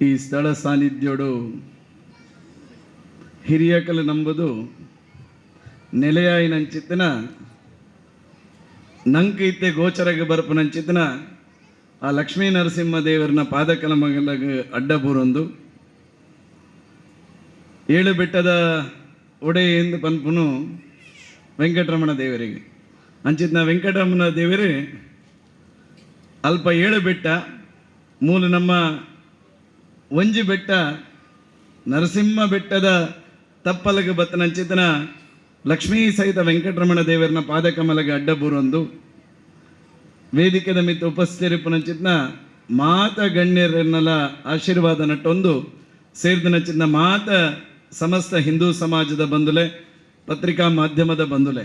ಈ ಸ್ಥಳ ಸಾನ್ನಿಧ್ಯೋಡು ಹಿರಿಯಕಲು ನಂಬುದು ನೆಲೆಯಾಯಿನಂಚಿತ್ತಿನ ನಂಕ ಇತ್ತೆ ಗೋಚರಗೆ ಬರ್ಪನಂಚಿತ್ತಿನ ಆ ಲಕ್ಷ್ಮೀ ನರಸಿಂಹ ದೇವರನ್ನ ಅಡ್ಡ ಬೂರೊಂದು ಏಳು ಬೆಟ್ಟದ ಒಡೆ ಎಂದು ಪನ್ಪುನು ವೆಂಕಟರಮಣ ದೇವರಿಗೆ. ಅಂಚಿತ್ನ ವೆಂಕಟರಮಣ ದೇವರೇ, ಅಲ್ಪ ಏಳು ಬೆಟ್ಟ, ಮೂಲ ನಮ್ಮ ಒಂಜಿ ಬೆಟ್ಟ, ನರಸಿಂಹ ಬೆಟ್ಟದ ತಪ್ಪಲಗ ಬತ್ತನ ಚಿತನ ಲಕ್ಷ್ಮೀ ಸಹಿತ ವೆಂಕಟರಮಣ ದೇವರನ ಪಾದಕಮಲಗೆ ಅಡ್ಡ ಬೂರೊಂದು ವೇದಿಕೆದ ಮಿತ್ತ ಉಪಸ್ಥಿತಿರಿಪುನಂಚಿತ್ನ ಮಾತ ಗಣ್ಯರನ್ನೆಲ್ಲ ಆಶೀರ್ವಾದ ನಟ್ಟೊಂದು. ಸೇರಿದನಚಿತ್ನ ಮಾತ ಸಮಸ್ತ ಹಿಂದೂ ಸಮಾಜದ ಬಂಧುಲೆ ಪತ್ರಿಕಾ ಮಾಧ್ಯಮದ ಬಂಧುಲೆ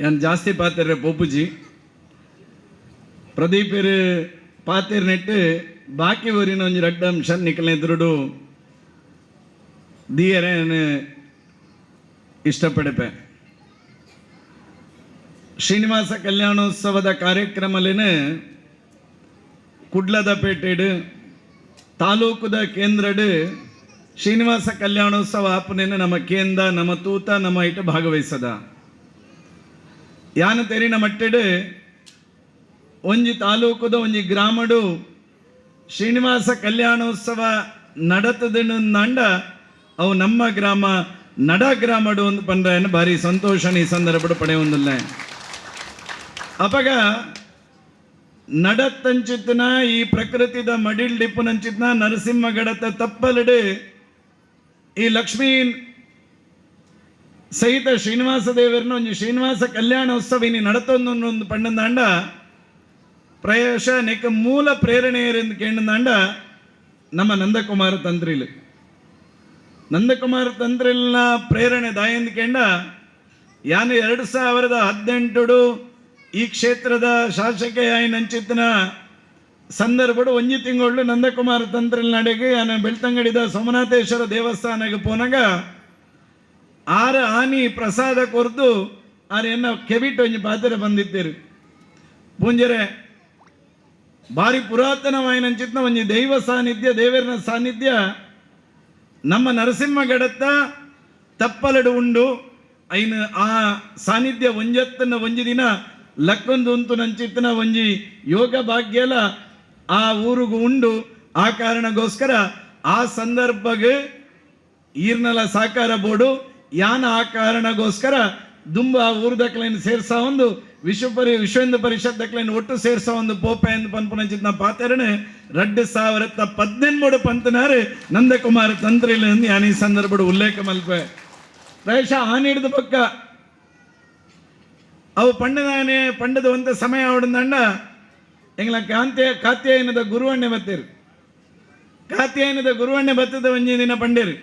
ಏನು ಜಾಸ್ತಿ ಪಾತ್ರ ಪೋಪುಜಿ? ಪ್ರದೀಪರು ಪಾತಿರ್ ನೆಟ್ಟು ಬಾಕಿ ಊರಿನ ಒಂಜಿ ರಡ್ಡ ಅಂಶ ನಿಖಲ ಎದುರುಡು ದಿಯರೇನು ಇಷ್ಟಪಡಪೆ. ಶ್ರೀನಿವಾಸ ಕಲ್ಯಾಣೋತ್ಸವದ ಕಾರ್ಯಕ್ರಮಲಿನ ಕುಡ್ಲದ ಪೇಟೆಡು, ತಾಲೂಕುದ ಕೇಂದ್ರಡು ಶ್ರೀನಿವಾಸ ಕಲ್ಯಾಣೋತ್ಸವ ಆಪನೇನು ನಮ್ಮ ಕೇಂದ್ರ ನಮ್ಮ ತೂತ, ನಮ್ಮ ಇಟ್ಟು ಭಾಗವಹಿಸದ. ಯಾನ ತೆರಿನ ಮಟ್ಟೆಡು ಒಂಜಿ ತಾಲೂಕುದ ಒಂಜಿ ಗ್ರಾಮಡು ಶ್ರೀನಿವಾಸ ಕಲ್ಯಾಣೋತ್ಸವ ನಡತದನು ನಂಡ, ಅವು ನಮ್ಮ ಗ್ರಾಮ, ನಡ ಗ್ರಾಮಡು ಒಂದು ಪಂಡ್ರೆ ಭಾರಿ ಸಂತೋಷ ಈ ಸಂದರ್ಭ ಪಡೆ ಒಂದಲ್ಲ. ಅಪಗ ನಡತ್ತಂಚಿತ್ನ ಈ ಪ್ರಕೃತಿದ ಮಡಿಲ್ ಡಿಪ್ಪುನಂಚಿತ್ನ ನರಸಿಂಹಗಡತ ತಪ್ಪಲಡು ಈ ಲಕ್ಷ್ಮೀ ಸಹಿತ ಶ್ರೀನಿವಾಸ ದೇವರನ್ನ ಒಂದು ಶ್ರೀನಿವಾಸ ಕಲ್ಯಾಣೋತ್ಸವ ಇನಿ ನಡತೊಂದು ಒಂದು ಪಂಡಂದಾಂಡ ಪ್ರಯಶ ನೆಕ್ಕ ಮೂಲ ಪ್ರೇರಣೆಯರೆಂದು ಕೇಂಡಂದಾಂಡ ನಮ್ಮ ನಂದಕುಮಾರ ತಂತ್ರಿಲು. ನಂದಕುಮಾರ ತಂತ್ರಿಲ್ನ ಪ್ರೇರಣೆ ದಾಯಂದು ಕೇಂಡ ಯಾನು ಎರಡು ಸಾವಿರದ ಹದಿನೆಂಟು ಈ ಕ್ಷೇತ್ರದ ಶಾಸಕೆಯಾಯಿನಂಚಿತ್ತಿನ ಸಂದರ್ಭಡು ಒಂಜಿ ತಿಂಗಳು ನಂದಕುಮಾರ ತಂತ್ರಿಲ್ ನಡೆಗೆ ಯಾನ ಬೆಳ್ತಂಗಡಿದ ಸೋಮನಾಥೇಶ್ವರ ದೇವಸ್ಥಾನಕ್ಕೆ ಪೋನಾಗ ಆರ ಆನಿ ಪ್ರಸಾದ ಕೊರ್ದು ಆರ ಏನೋ ಕೆಬಿಟ್ ಒಂಜಿ ಪಾತ್ರೆ ಬಂದಿದ್ದೀರಿ ಪೂಂಜರೆ ಭಾರಿ ಪುರಾತನವಾಯಿನಂಚಿತ್ನ ಒಂಜಿ ದೈವ ಸಾನ್ನಿಧ್ಯ, ದೇವರಿನ ಸಾನ್ನಿಧ್ಯ. ನಮ್ಮ ನರಸಿಂಹಗಡತ್ತ ತಪ್ಪಲಡು ಉಂಡು. ಐನ ಆ ಸಾನ್ನಿಧ್ಯ ಒಂಜತ್ತನ ಒಂಜಿ ದಿನ ಲಕ್ಕೊಂದು ಉಂತು ನಂಚಿತ್ತಿನ ಒಂಜಿ ಯೋಗ ಭಾಗ್ಯಲ ಆ ಊರುಗು ಉಂಡು. ಆ ಕಾರಣಗೋಸ್ಕರ ಆ ಸಂದರ್ಭಗ ಈರ್ನಲ ಸಾಕಾರ ಬೋರ್ಡು ಯಾನ ಆ ಕಾರಣಗೋಸ್ಕರ ದುಂಬ ಆ ಊರ್ದಕ್ಲೇನು ಸೇರ್ಸ ಒಂದು. ವಿಶ್ವ ಪರಿ ವಿಶ್ವ ಹಿಂದೂ ಪರಿಷತ್ ಒಟ್ಟು ಸೇರಿಸೋ ಒಂದು ಪೋಪೆ ಎಂದು ಪನ್ಪುನಂಚಿತ್ನ ಪಾತೆರನೆ ರಡ್ಡು ಸಾವಿರದ ಪದ್ನೆಂಟು ಪಂತನಾರು ನಂದಕುಮಾರ ತಂತ್ರಿಲ್ ಯಾನ ಈ ಸಂದರ್ಭಡು ಉಲ್ಲೇಖ ಮಲ್ಪೆ. ಪ್ರಾಯಶಃ ಆನಿಡ್ದ ಪಕ್ಕ ಅವು ಪಂಡದಾನೆ ಪಂಡದ ಒಂದು ಸಮಯ ಅವಡಂದಂಡ ಎಂಗ್ಲ ಕಾಂತ್ಯ ಕಾತ್ಯಾಯನದ ಗುರುವಣ್ಣೆ ಬತ್ತೇರು. ಕಾತ್ಯಾಯನದ ಗುರುವಣ್ಣೆ ಬತ್ತದ ಒಂಜಿ ದಿನ ಪಂಡೇರು.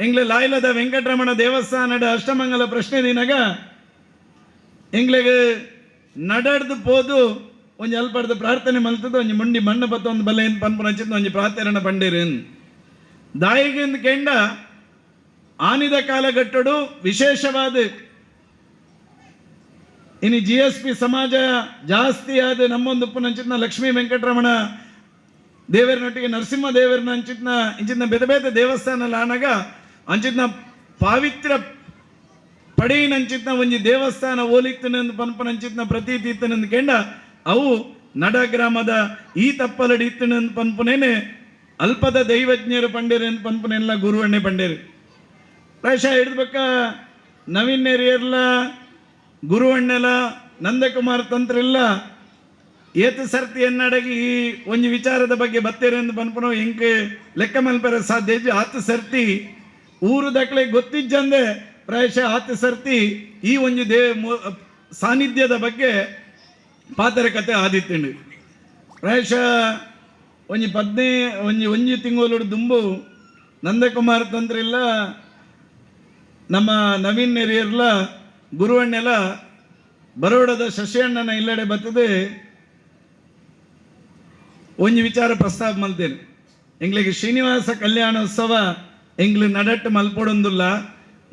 ಎಂಗ್ಲ ಲಾಯ್ಲದ ವೆಂಕಟರಮಣ ದೇವಸ್ಥಾನದ ಅಷ್ಟಮಂಗಲ ಪ್ರಶ್ನೆ ದಿನಗ ಎಂಗ್ಲಿಗೆ நடந்து ಪೋದು, ಒಂಜಿ அல்படுத்து ಪ್ರಾರ್ಥನೆ ಮಲ್ತದ, ಒಂಜಿ ಮುಂಡಿ ಮಣ್ಣ ಬತ್ತ ಒಂದು பல்ல ಏನು பண்பு ಹಚ್ಚಿದ ಒಂಜಿ ಪ್ರಾರ್ಥನೆ ಪಂಡೇರು ದಾಯಿಗಿಂದ ಕೆಂಡ, ಆನಿದ ಕಾಲಘಟ್ಟಡು ವಿಶೇಷವಾದ. ಇನ್ನು ಜಿ ಎಸ್ ಪಿ ಸಮಾಜ ಜಾಸ್ತಿ ಆದ ನಮ್ಮೊಂದು ಉಪ್ಪುನಂಚಿತ್ನ ಲಕ್ಷ್ಮೀ ವೆಂಕಟರಮಣ ದೇವರನೊಟ್ಟಿಗೆ ನರಸಿಂಹ ದೇವರನ್ನ ಅಂಚಿತ್ನ ಇಂಚಿನ ಬೇತೆ ಬೇತೆ ದೇವಸ್ಥಾನ ಆನಾಗ ಅಂಚಿತ್ನ ಪಾವಿತ್ರ ಪಡೆಯಿನಂಚಿತ್ನ ಒಂಜಿ ದೇವಸ್ಥಾನ ಓಲಿತ್ತನೆಂದು ಪನ್ಪನಂಚಿತ್ನ ಪ್ರತೀತಿ ಇತ್ತನೆಂದು ಕೆಂಡ, ಅವು ನಡ ಗ್ರಾಮದ ಈ ತಪ್ಪಲಡಿ ಇತ್ತನೆಂದು ಪನ್ಪುನೇನೆ ಅಲ್ಪದ ದೈವಜ್ಞರು ಪಂಡೇರು ಎಂದು ಪನ್ಪುನೆಲ್ಲ ಗುರುವಣ್ಣೆ ಪಂಡೇರು. ಪ್ರಾಯಶಃ ಹಿಡಿದ್ಬೇಕ ನವೀನ್ ನೆರಿಯರ್ಲ ಗುರುವಣ್ಣೆಲ, ನಂದಕುಮಾರ್ ತಂತ್ರಿಲ್ಲ, ಏತು ಸರ್ತಿ ಎನ್ನಡಗಿ ಈ ಒಂಜಿ ವಿಚಾರದ ಬಗ್ಗೆ ಬತ್ತೇರೆಂದು ಪನ್ಪುನೋ ಎಂಕ್ ಲೆಕ್ಕ ಮಲ್ಪರ ಸಾಧ್ಯ ಆತ ಆತು ಸರ್ತಿ ಊರು ದಾಖಲೆ ಗೊತ್ತಿಜ್ಜಂದೆ ಪ್ರಾಯಶಃ ಹತ್ತು ಸರ್ತಿ ಈ ಒಂಜಿ ದೇ ಸಾನ್ನಿಧ್ಯದ ಬಗ್ಗೆ ಪಾತ್ರ ಕತೆ ಆದಿತ್ತುಂಡು ಪ್ರಾಯಶಃ ಒಂಜಿ ಪದ್ನೇ ಒಂಜಿ ಒಂಜಿ ತಿಂಗಳು ದುಂಬು ನಂದಕುಮಾರ್ ತಂದ್ರಿಲ್ಲ ನಮ್ಮ ನವೀನ್ ನೆರಿಯರ್ಲ, ಗುರುವಣ್ಣೆಲ ಬರೋಡದ ಶಶಿಯಣ್ಣನ ಇಲ್ಲಡೆ ಬರ್ತದೆ. ಒಂಜಿ ವಿಚಾರ ಪ್ರಸ್ತಾಪ ಮಲ್ತೇನೆ ಎಂಗ್ಲಿಗೆ ಶ್ರೀನಿವಾಸ ಕಲ್ಯಾಣೋತ್ಸವ ಎಂಗ್ಲಿ ನಡಟ್ಟು ಮಲ್ಪೊಡೊಂದುಲ್ಲ.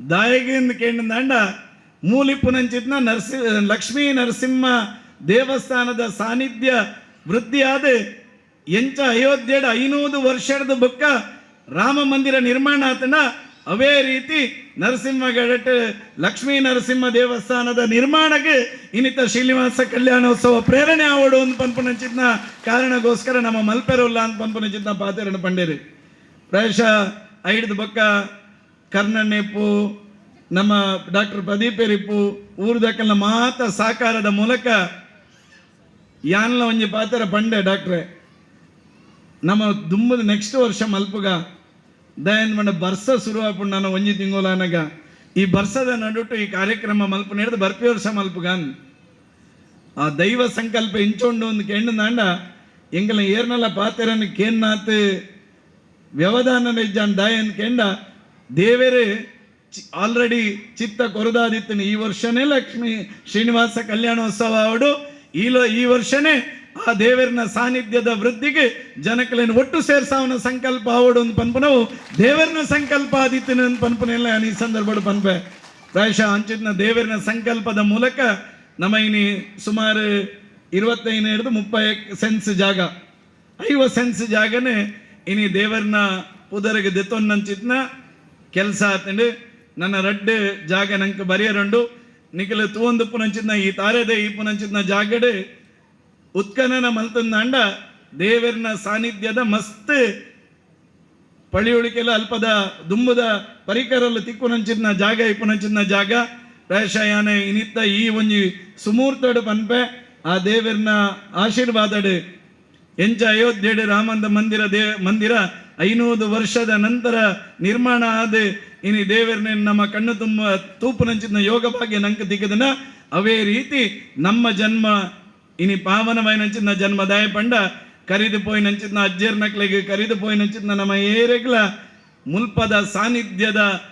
ದಾಯಗಿಂದ ಕೇಂದ್ರ ಮೂಲಿಪ್ಪುನಂಚಿತ್ನ ನರಸಿ, ಲಕ್ಷ್ಮೀ ನರಸಿಂಹ ದೇವಸ್ಥಾನದ ಸಾನ್ನಿಧ್ಯ ವೃದ್ಧಿಯಾದ ಎಂಚ ಅಯೋಧ್ಯೆಡ್ ಐನೂರು ವರ್ಷದ ಬುಕ್ಕ ರಾಮ ಮಂದಿರ ನಿರ್ಮಾಣ ಆತನ ಅವೇ ರೀತಿ ನರಸಿಂಹಗಡಟ್ ಲಕ್ಷ್ಮೀ ನರಸಿಂಹ ದೇವಸ್ಥಾನದ ನಿರ್ಮಾಣಕ್ಕೆ ಇನ್ನಿತ ಶ್ರೀನಿವಾಸ ಕಲ್ಯಾಣೋತ್ಸವ ಪ್ರೇರಣೆ ಆವಡು ಅಂತ ಪನ್ಪುನಂಚಿದ್ನ ಕಾರಣಗೋಸ್ಕರ ನಮ್ಮ ಮಲ್ಪೆರೋಲ್ಲ ಅಂತ ಪನ್ಪುನಂಚಿದ್ನ ಪಾತೆರನ್ನು ಪಂಡೇರಿ. ಪ್ರಾಯಶಃ ಐಡ್ದು ಬೊಕ್ಕ ಕರ್ನಣ್ಣೆಪ್ಪು ನಮ್ಮ ಡಾಕ್ಟರ್ ಪ್ರದೀಪೇರಿಪ್ಪು ಊರ್ದಕ್ಕಲ್ಲ ಮಾತ ಸಾಕಾರದ ಮೂಲಕ ಯಾನ್ಲ ಒಂಜಿ ಪಾತ್ರ ಪಂಡೆ ಡಾಕ್ಟ್ರೆ. ನಮ್ಮ ದುಂಬದ ನೆಕ್ಸ್ಟ್ ವರ್ಷ ಮಲ್ಪುಗ ದಯನ್ ಮಂಡ ಬರ್ಸ ಶುರು ನಾನು ಒಂಜಿ ತಿಂಗೋಲಾನಗ ಈ ಬರ್ಸದ ನಡುಟು ಈ ಕಾರ್ಯಕ್ರಮ ಮಲ್ಪ ನಡೆದು ಬರ್ಪಿ ವರ್ಷ ಮಲ್ಪುಗಾನ್. ಆ ದೈವ ಸಂಕಲ್ಪ ಇಂಚೊಂಡು ಒಂದು ಕೆಂಡು ನಾಂಡ, ಎಂಗಲ ಏರ್ನಲ್ಲ ಪಾತೆರನ್ನು ಕೇನ್ನಾತ್ ವ್ಯವಧಾನ ನಿಜಾನ್ ದಯನ್ ಕೆಂಡ ದೇವರೇ ಆಲ್ರೆಡಿ ಚಿತ್ತ ಕೊರದಾದಿತ್ತನು ಈ ವರ್ಷನೇ ಲಕ್ಷ್ಮಿ ಶ್ರೀನಿವಾಸ ಕಲ್ಯಾಣೋತ್ಸವ ಅವಡು. ಈ ಲೊ- ಈ ವರ್ಷನೇ ಆ ದೇವರಿನ ಸಾನ್ನಿಧ್ಯದ ವೃದ್ಧಿಗೆ ಜನಕಲೇನು ಒಟ್ಟು ಸೇರ್ಸಾವನ ಸಂಕಲ್ಪ ಅವಡು ಒಂದು ಪನ್ಪನವು. ದೇವರನ ಸಂಕಲ್ಪ ಆದಿತ್ತಿನ ಒಂದು ಪನ್ಪನೆಲ್ಲ ಈ ಸಂದರ್ಭ ಪನ್ಪೆ. ಪ್ರಾಯಶಃ ಅಂಚಿತ್ನ ದೇವರಿನ ಸಂಕಲ್ಪದ ಮೂಲಕ ನಮ್ಮ ಸುಮಾರು ಇರುವತ್ತೈದು ಹಿಡಿದು ಮುಪ್ಪೈ ಸೆನ್ಸ್ ಜಾಗ. ಐವ ಸೆನ್ಸ್ ಜಾಗನೇ ಇನಿ ದೇವರನ್ನ ಪುದರಿಗೆ ದೆತ್ತೊನ್ನಂಚಿತ್ನ ಕೆಲಸ ಆತಂಡು. ನನ್ನ ರಡ್ಡ್ ಜಾಗ ನಂಗೆ ಬರೆಯರಂಡು. ನಿಖಲು ತೂವೊಂದು ಪುನಂಚಿದ್ನ ಈ ತಾರೆದೆ, ಈ ಪುನಂಚಿದ್ನ ಜಾಗಡ್. ಉತ್ಕನನ ಮಲ್ತಂದಾಂಡ ದೇವರನ ಸಾನ್ನಿಧ್ಯದ ಮಸ್ತ್ ಪಳಿಯುಳಿಕೆಲ್ಲ ಅಲ್ಪದ ದುಂಬದ ಪರಿಕರಲು ತಿಕ್ಕುನಂಚಿನ ಜಾಗ ಇಪ್ಪುನಂಚಿನ ಜಾಗ. ಪ್ರಯಶಯಾನೆ ಇನಿತ್ತ ಈ ಒಂಜಿ ಸುಮೂರ್ತಡು ಪನ್ಪೆ. ಆ ದೇವರನ್ನ ಆಶೀರ್ವಾದಡು. ಎಂಚ ಅಯೋಧ್ಯೆಡು ರಾಮಂದ ಮಂದಿರ, ದೇ ಮಂದಿರ ಐನೂರು ವರ್ಷದ ನಂತರ ನಿರ್ಮಾಣ ಆದ. ಇನಿ ದೇವರನ್ನ ನಮ್ಮ ಕಣ್ಣು ತುಂಬ ತೂಪುನಂಚಿನ ಯೋಗ ಭಾಗ್ಯ ನಂಕ ದಿಗದನ ಅವೇ ರೀತಿ ನಮ್ಮ ಜನ್ಮ, ಇನಿ ಜನ್ಮ ಜನ್ಮದಾಯ ಪಂಡ ಕರಿದು ಪೋಯಿನಂಚಿನ ಅಜ್ಜರ್ ನಕ್ಲಿಗೆ ಕರಿದು ಪೋಯಿನಂಚಿನ ನಮ್ಮ ಏರೆಗ್ಲ ಮುಲ್ಪದ ಸಾನ್ನಿಧ್ಯದ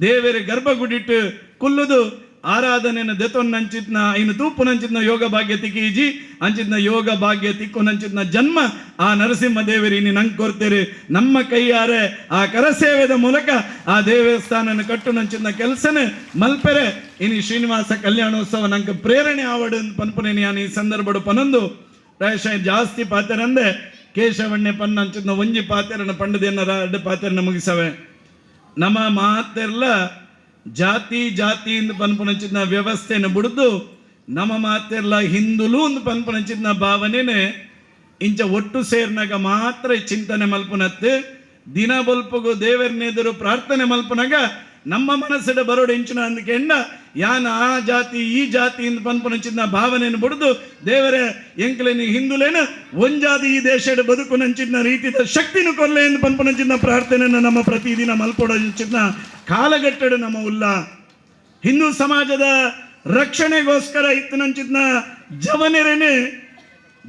ದೇವರ ಗರ್ಭಗುಡಿಟ್ಟು ಕುಲ್ಲುದು. ಆರಾಧನೆನ ಇನ್ನು ತೂಪು ತೂಪುನಂಚಿತ್ನ ಯೋಗ ಭಾಗ್ಯ ತಿಕ್ಕೀಜಿ ಅಂಚಿತ್ನ ಯೋಗ ಭಾಗ್ಯ ತಿಕ್ಕುನಂಚಿತ್ನ ಜನ್ಮ. ಆ ನರಸಿಂಹ ದೇವರಿ, ನೀನು ನಂಗೆ ಕೊರ್ತೇರಿ ನಮ್ಮ ಕೈಯಾರೆ ಆ ಕರಸೇವೆದ ಮೂಲಕ ಆ ದೇವಸ್ಥಾನನ್ ಕಟ್ಟು ನಂಚಿತ್ನ ಕೆಲಸನೇ ಮಲ್ಪೆರೆ. ಇನಿ ಶ್ರೀನಿವಾಸ ಕಲ್ಯಾಣೋತ್ಸವ ನಂಗೆ ಪ್ರೇರಣೆ ಆವಡ ಪನ್ಪನೆ ನಾನು ಈ ಸಂದರ್ಭಡು ಪನೊಂದು. ಪ್ರಾಯಶಃ ಜಾಸ್ತಿ ಪಾತೆರಂದೆ ಕೇಶವಣ್ಣೆ ಅಂಚಿತ್ನ ಒಂಜಿ ಪಾತೆರನ ಪಂಡದೇನ ಎರಡು ಪಾತೆರನ ಮುಗಿಸವೆ. ನಮ್ಮ ಮಾತೆರ್ಲ ಜಾತಿ ಜಾತಿ ಇಂದು ಪನ್ಪುನಂಚಿನ ವ್ಯವಸ್ಥೆಯನ್ನು ಬಿಡುದು ನಮ್ಮ ಮಾತೆಲ್ಲ ಹಿಂದುಲು ಒಂದು ಪನ್ಪುನಂಚಿನ ಭಾವನೆನೆ. ಇಂಚ ಒಟ್ಟು ಸೇರ್ನಾಗ ಮಾತ್ರ ಚಿಂತನೆ ಮಲ್ಪುನತ್ತು. ದಿನ ಬಲ್ಪಗು ದೇವರನ್ನೆದುರು ಪ್ರಾರ್ಥನೆ ಮಲ್ಪನಾಗ ನಮ್ಮ ಮನಸ್ಸಿಡ ಬರೋಡು ಇಂಚಿನ ಅಂದ್ಕೆಂಡ ಯಾನ ಆ ಜಾತಿ, ಈ ಜಾತಿ ಇಂದ ಪನ್ಪುನಂಚಿನ ಭಾವನೆಯನ್ನು ಬಿಡಿದು ದೇವರೇ ಎಂಕ್ಲೇನಿ ಹಿಂದುಲೇನ ಒಂಜಾತಿ ಈ ದೇಶದ ಬದುಕು ನಂಚಿನ ರೀತಿಯ ಶಕ್ತಿನ ಕೊಲ್ಲೆ ಎಂದು ಪನ್ಪುನಂಚಿನ ಪ್ರಾರ್ಥನೆಯನ್ನು ನಮ್ಮ ಪ್ರತಿದಿನ ಮಲ್ಪೊಡಂಚಿನ ಕಾಲಗಟ್ಟಡು ನಮ್ಮ ಉಲ್ಲ. ಹಿಂದೂ ಸಮಾಜದ ರಕ್ಷಣೆಗೋಸ್ಕರ ಇತ್ತನಂಚಿನ ಜವನೆರೇನೆ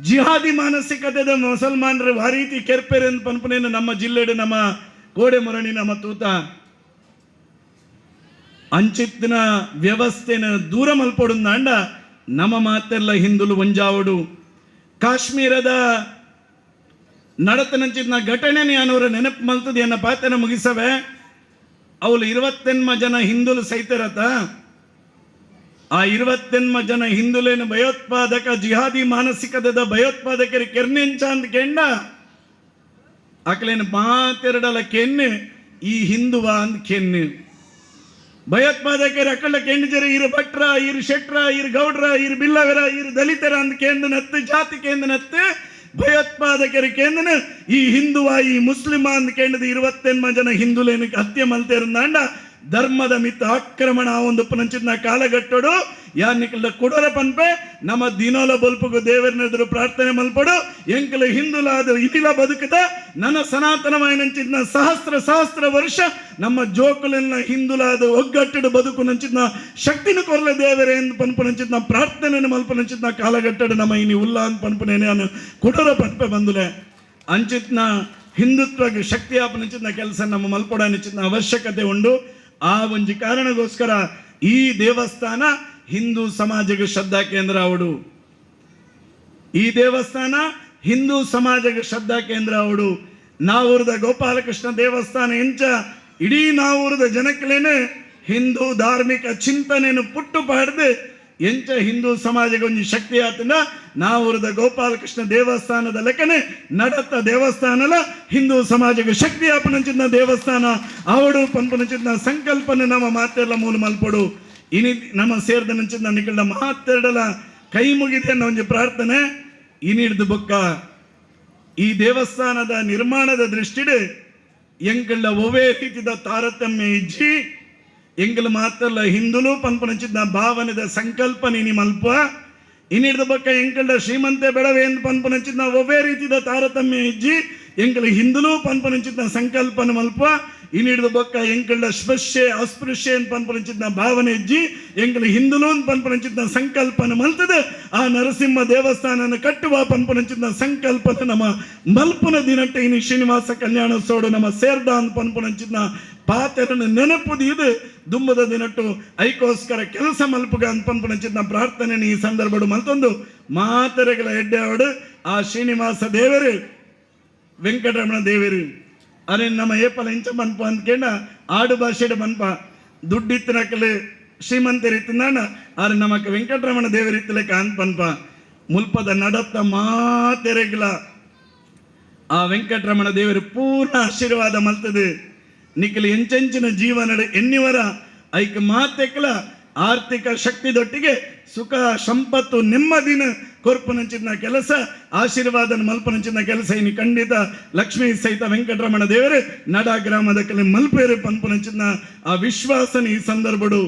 ಜಿಹಾದಿ ಮಾನಸಿಕತೆದ ಮುಸಲ್ಮಾನರು ಆ ರೀತಿ ಕೆರ್ಪೆರೆ ಅಂತ ನಮ್ಮ ಜಿಲ್ಲೆಡು ನಮ್ಮ ಕೋಡೆ ಮರಣಿ ನಮ್ಮ ತೂತ ಅಂಚಿತ್ತಿನ ವ್ಯವಸ್ಥೆನ ದೂರ ಮಲ್ಪೊಡುಂದಾಂಡ ನಮ್ಮ ಮಾತೆಲ್ಲ ಹಿಂದುಲು ಒಂಜಾವಡು. ಕಾಶ್ಮೀರದ ನಡತನಂಚಿನ ಘಟನೆ ಅನ್ನೋರ ನೆನಪು ಮಲ್ತದ ಅನ್ನ ಪಾತೆನ ಮುಗಿಸವೆ. ಅವಳು ಇರುವತ್ತೆನ್ಮ ಜನ ಹಿಂದುಲು ಸೈತರತ? ಆ ಇರುವತ್ತೆನ್ಮ ಜನ ಹಿಂದುಲೇನ ಭಯೋತ್ಪಾದಕ ಜಿಹಾದಿ ಮಾನಸಿಕದ ಭಯೋತ್ಪಾದಕರಿ ಕೆರ್ನೆಂಚ ಅಂತ ಕೆಂಡ? ಆಕಲೇನ ಮಾತೆರಡಲ ಕೆನ್ನೆ? ಈ ಹಿಂದುವ ಅಂದ್ ಕೆನ್ನೆ. ಭಯೋತ್ಪಾದಕರು ಅಕ್ಕಳ ಕೆಂಡಜರ, ಇರು ಭಟ್ರ, ಇರು ಶೆಟ್ರ, ಇರು ಗೌಡ್ರ, ಇರು ಬಿಲ್ಲವರ, ಇರು ದಲಿತರ ಅಂತ ಕೇಂದ್ರ ನತ್ತು, ಜಾತಿ ಕೇಂದ್ರ ನತ್ತು. ಭಯೋತ್ಪಾದಕರ ಕೇಂದ್ರ ಈ ಹಿಂದುವ, ಈ ಮುಸ್ಲಿಮ ಅಂತ ಕೇಂದ್ರದ ಇರುವತ್ತೆನ್ಮ ಜನ ಹಿಂದುಲೇನಕ್ಕೆ ಹತ್ಯೆ ಮಲ್ತೇರಂದಾಂಡ ಧರ್ಮದ ಮಿತ್ತ ಆಕ್ರಮಣ ಒಂದು ಪಂಚಿನ ಕಾಲಗಟ್ಟೋಡು ಯಾರ್ ನಿಕಲ್ದ ಕೊಡೋರ ಪನ್ಪೆ, ನಮ್ಮ ದಿನೋಲ ಬಲ್ಪಗು ದೇವರನೆದುರು ಪ್ರಾರ್ಥನೆ ಮಲ್ಪಡು. ಎಂಕಲ ಹಿಂದುಲಾದ ಇಟಿಲ ಬದುಕದ ನನ್ನ ಸನಾತನವಾಯಿನಂಚಿನ ಸಹಸ್ರ ಸಹಸ್ರ ವರ್ಷ, ನಮ್ಮ ಜೋಕುಲೆಲ್ಲ ಹಿಂದುಲಾದ ಒಗ್ಗಟ್ಟಡು ಬದುಕು ನಂಚಿದ ಶಕ್ತಿನ ಕೊರಲೆ ದೇವರೇ ಎಂದು ಪನ್ಪುನಂಚಿನ ಪ್ರಾರ್ಥನೆ ಮಲ್ಪನಂಚಿನ ಕಾಲಘಟ್ಟಡು ನಮ್ಮ ಇನಿ ಉಲ್ಲ ಅಂತ ಪನ್ಪನೆ ನಾನು ಕೊಡೋರ ಪನ್ಪೆ ಬಂದುಲೆ. ಅಂಚಿತ್ನ ಹಿಂದುತ್ವಕ್ಕೆ ಶಕ್ತಿ ಆಪನಿಂಚಿನ ಕೆಲಸ ನಮ್ಮ ಮಲ್ಪಡನಿಚಿನ ಅವಶ್ಯಕತೆ ಉಂಡು. ಆ ಒಂದು ಕಾರಣಗೋಸ್ಕರ ಈ ದೇವಸ್ಥಾನ ಹಿಂದೂ ಸಮಾಜಕ್ಕೆ ಶ್ರದ್ಧಾ ಕೇಂದ್ರ ಅವಳು ಈ ದೇವಸ್ಥಾನ ಹಿಂದೂ ಸಮಾಜಕ್ಕೆ ಶ್ರದ್ಧಾ ಕೇಂದ್ರ ಅವಳು ನಾವೂರದ ಗೋಪಾಲಕೃಷ್ಣ ದೇವಸ್ಥಾನ ಎಂಚ ಇಡೀ ನಾವೂರದ ಜನಕ್ಕಲೇನೆ ಹಿಂದೂ ಧಾರ್ಮಿಕ ಚಿಂತನೆಯನ್ನು ಪುಟ್ಟು ಪಾಡದೆ ಎಂಚ ಹಿಂದೂ ಸಮಾಜಕ್ಕೆ ಒಂದು ಶಕ್ತಿ ಆತನ ನಾವೂರದ ಗೋಪಾಲಕೃಷ್ಣ ದೇವಸ್ಥಾನದ ಲೆಕ್ಕನೆ ನಡತ್ತ ದೇವಸ್ಥಾನಲ ಹಿಂದೂ ಸಮಾಜಕ್ಕೆ ಶಕ್ತಿ ಆಪನಂಚಿನ ದೇವಸ್ಥಾನ ಆವಡು ಪಂಪನಂಚಿನ ಸಂಕಲ್ಪನೆ ನಮ್ಮ ಮಾತೆಲ್ಲ ಮೂಲ ಮಲ್ಪಡು. ಇನಿ ನಮ್ಮ ಸೇರಿದ ನಂಚಿನ ನಿಕಳ ಮಾತೆರಡಲ ಕೈ ಮುಗಿದೆ ಅನ್ನೋ ಒಂದು ಪ್ರಾರ್ಥನೆ ಇನಿಡ್ದು ಬೊಕ್ಕ ಈ ದೇವಸ್ಥಾನದ ನಿರ್ಮಾಣದ ದೃಷ್ಟಿಡು ಎಂಗಳ ಒವೇ ರೀತಿದ ತಾರತಮ್ಯ ಇಜ್ಜಿ ಎಂಗಲ್ ಮಾತಲ್ಲ ಹಿಂದುಲು ಪನ್ಪನಚಿದ್ದ ಭಾವನೆದ ಸಂಕಲ್ಪ ನೀನಿ ಮಲ್ಪ ಇನ್ನಿಡ್ದ ಬಕ್ಕ ಎಂಕಲ್ಡ ಶ್ರೀಮಂತೆ ಬೆಳವೆ ಎಂದು ಪನ್ಪನಚಿದ್ದ ಒವೇ ರೀತಿದ ತಾರತಮ್ಯ ಇಜ್ಜಿ, ಎಂಕಲ್ ಹಿಂದುಲು ಪನ್ಪನಚಿದ್ದ ಸಂಕಲ್ಪನ ಮಲ್ಪ ಇನ್ನಿಡ್ದ ಬಕ್ಕ ಎಂಕಲ್ಡ ಸ್ಪೃಶ್ಯ, ಅಸ್ಪೃಶ್ಯ ಅಂತ ಪನ್ಪನಚಿದ್ದ ಭಾವನೆ ಇಜ್ಜಿ ಎಂಕಲ್ ಹಿಂದುಲು ಅಂತ ಪನ್ಪನಚಿದ್ದ ಸಂಕಲ್ಪನ ಮಲ್ತದ. ಆ ನರಸಿಂಹ ದೇವಸ್ಥಾನನ ಕಟ್ಟುವ ಪನ್ಪನಚಿದ್ದ ಸಂಕಲ್ಪನ ನಮ್ಮ ಮಲ್ಪನ ದಿನಟ್ಟ ಇನಿ ಶ್ರೀನಿವಾಸ ಕಲ್ಯಾಣೋತ್ಸವ ನಮ್ಮ ಸೇರ್ದ ಅಂತ ಪನ್ಪನಚಿದ್ದ ಪಾತೆರನ್ನು ನೆನಪುದು ಇದು. ದುಂಬದ ದಿನಟ್ಟು ಐಕೋಸ್ಕರ ಕೆಲಸ ಮಲ್ಪುಗ ಅಂತ ಪನ್ಪನಚಿದ್ದ ಪ್ರಾರ್ಥನೆ ಈ ಸಂದರ್ಭಡು ಮಲ್ತೊಂದು. ಮಾತೆರೆಗಳ ಎಡ್ಡೆ ಆ ಶ್ರೀನಿವಾಸ ದೇವರು, ವೆಂಕಟರಮಣ ದೇವರು. ಅರೆ ನಮ್ಮ ಏಪಲ ಇಂಚ ಮನ್ಪ ಅಂದ್ಕೇಂಡ ಆಡು ಭಾಷೆಡ್ ಮನ್ಪ ದುಡ್ಡಿತ್ತಿನಕಲು ಶ್ರೀಮಂತರಿತ್ತಿನಾಣ ಅರೆ ನಮಕ್ ವೆಂಕಟರಮಣ ದೇವರಿತ್ತಲೆ ಕಾಂತ್ ಪನ್ಪ ಮುಲ್ಪದ ನಡತ್ತ ಮಾತೆರೆಗ್ಲ ಆ ವೆಂಕಟರಮಣ ದೇವರು ಪೂರ್ಣ ಆಶೀರ್ವಾದ ಮಲ್ತದೆ. ನಿಖಲ್ ಎಂಚೆಂಚಿನ ಜೀವನದ ಎನ್ನಿವರ, ಐಕ ಮಾತೆಕ್ಲ ಆರ್ಥಿಕ ಶಕ್ತಿದೊಟ್ಟಿಗೆ ಸುಖ, ಸಂಪತ್ತು, ನೆಮ್ಮದಿನ ಕೊರ್ಪುನಂಚಿನ ಕೆಲಸ, ಆಶೀರ್ವಾದನ ಮಲ್ಪನಂಚಿನ ಕೆಲಸ ಇನ್ನು ಖಂಡಿತ ಲಕ್ಷ್ಮೀ ಸಹಿತ ವೆಂಕಟರಮಣ ದೇವರೇ, ನಡ ಗ್ರಾಮದ ಕಲೆ ಮಲ್ಪೇರು ಪಂಪುನಂಚಿನ ಆ ವಿಶ್ವಾಸನ ಈ ಸಂದರ್ಭಡು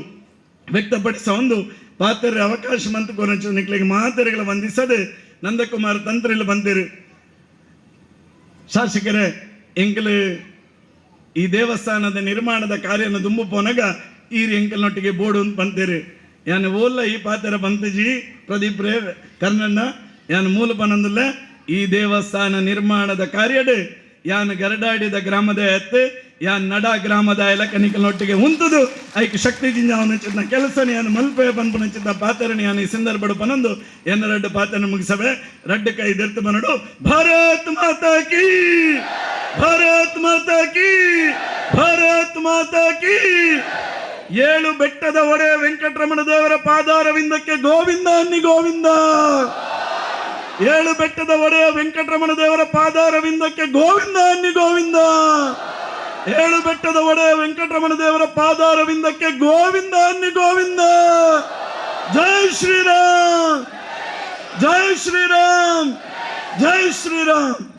ವ್ಯಕ್ತಪಡಿಸ ಒಂದು ಪಾತ್ರರ ಅವಕಾಶ ಮಂತ್ ಕೊರಂಚು ನಿಕ್ಲಿಗೆ ಮಾತೆರೆಗಳ ವಂದಿಸದೆ ನಂದಕುಮಾರ್ ತಂತ್ರಿಲ್ ಬಂದಿರು. ಶಾಸಕರೇ ಎಂಕಲು ಈ ದೇವಸ್ಥಾನದ ನಿರ್ಮಾಣದ ಕಾರ್ಯನ ದುಂಬು ಪೋನಗ ಈ ಎಂಕಲ್ನೊಟ್ಟಿಗೆ ಬೋರ್ಡು ಅಂತ ಬಂತೇರಿ ಯಾನು ಓಲ್ಲ ಈ ಪಾತ್ರ ಬಂತಜಿ, ಪ್ರದೀಪ್ ರೇ ಕರ್ನಣ್ಣ ಯಾನು ಮೂಲ ಬನಂದಲ್ಲ ಈ ದೇವಸ್ಥಾನ ನಿರ್ಮಾಣದ ಕಾರ್ಯಡೆ ಯಾನ್ ಗರಡಾಡಿದ ಗ್ರಾಮದ ಎತ್ತು ಯಾನ್ ನಡ ಗ್ರಾಮದ ಎಲಕನಿಕಲ್ನೊಟ್ಟಿಗೆ ಉಂತದು. ಐಕ್ ಶಕ್ತಿ ಜಿಂಜಾವನ ಕೆಲಸ ಯಾನು ಮಲ್ಪೆ ಪನ್ಪುನಚಿದ್ದ ಪಾತ್ರನ ಯಾನು ಈ ಸಂದರ್ಭ ಬನಂದು ಎನ್ನ ರಡ್ಡು ಪಾತ್ರನ ಮುಗಿಸವೆ ರಡ್ಡು ಕೈ ದೆರ್ತು ಬನಡು ಭಾರತ್ ಮಾತಾ ಕೀ! ಭಾರತ್ ಮಾತಾ ಕೀ! ಭಾರತ್ ಮಾತಾ ಕೀ! ಏಳು ಬೆಟ್ಟದ ಒಡೆ ವೆಂಕಟರಮಣ ದೇವರ ಪಾದಾರವಿಂದಕ್ಕೆ ಗೋವಿಂದ ಅನ್ನಿ ಗೋವಿಂದ. ಏಳು ಬೆಟ್ಟದ ಒಡೆಯ ವೆಂಕಟರಮಣ ದೇವರ ಪಾದಾರವಿಂದಕ್ಕೆ ಗೋವಿಂದ ಅನ್ನಿ ಗೋವಿಂದ. ಏಳು ಬೆಟ್ಟದ ಒಡೆಯ ವೆಂಕಟರಮಣ ದೇವರ ಪಾದಾರವಿಂದಕ್ಕೆ ಗೋವಿಂದ ಅನ್ನಿ ಗೋವಿಂದ. ಜೈ ಶ್ರೀರಾಮ್. ಜೈ ಶ್ರೀರಾಮ್. ಜೈ ಶ್ರೀರಾಮ್.